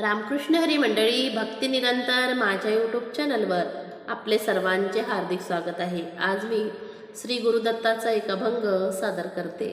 रामकृष्ण हरी मंडळी भक्तिनिरंतर माझ्या यूट्यूब चॅनलवर आपले सर्वांचे हार्दिक स्वागत आहे. आज मी श्री गुरुदत्ताचा एक अभंग सादर करते.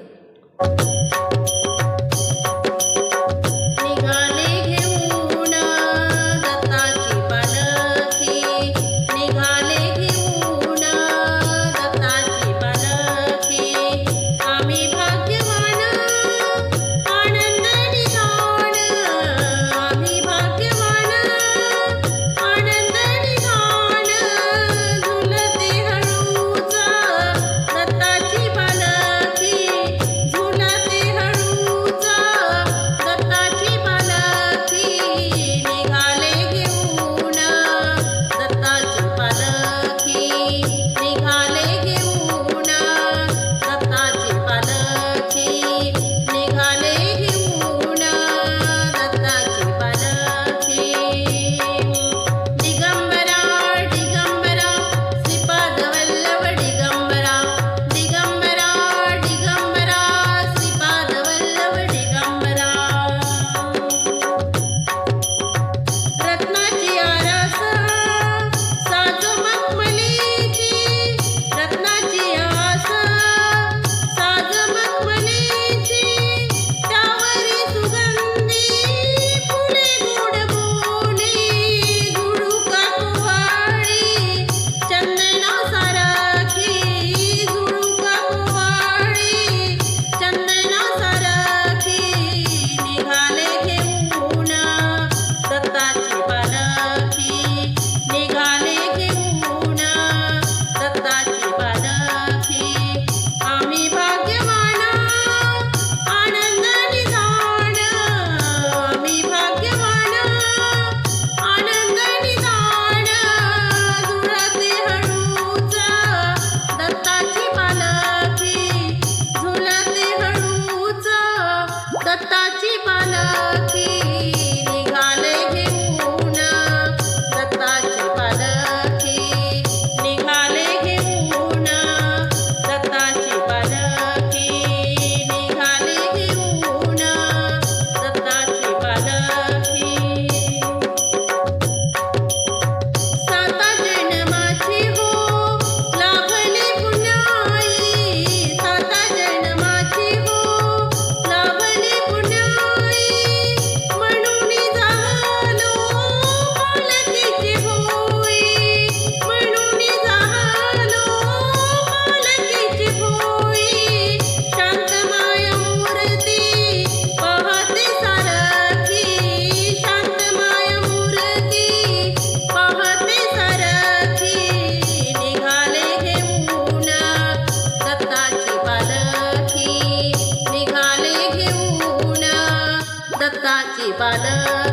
बालक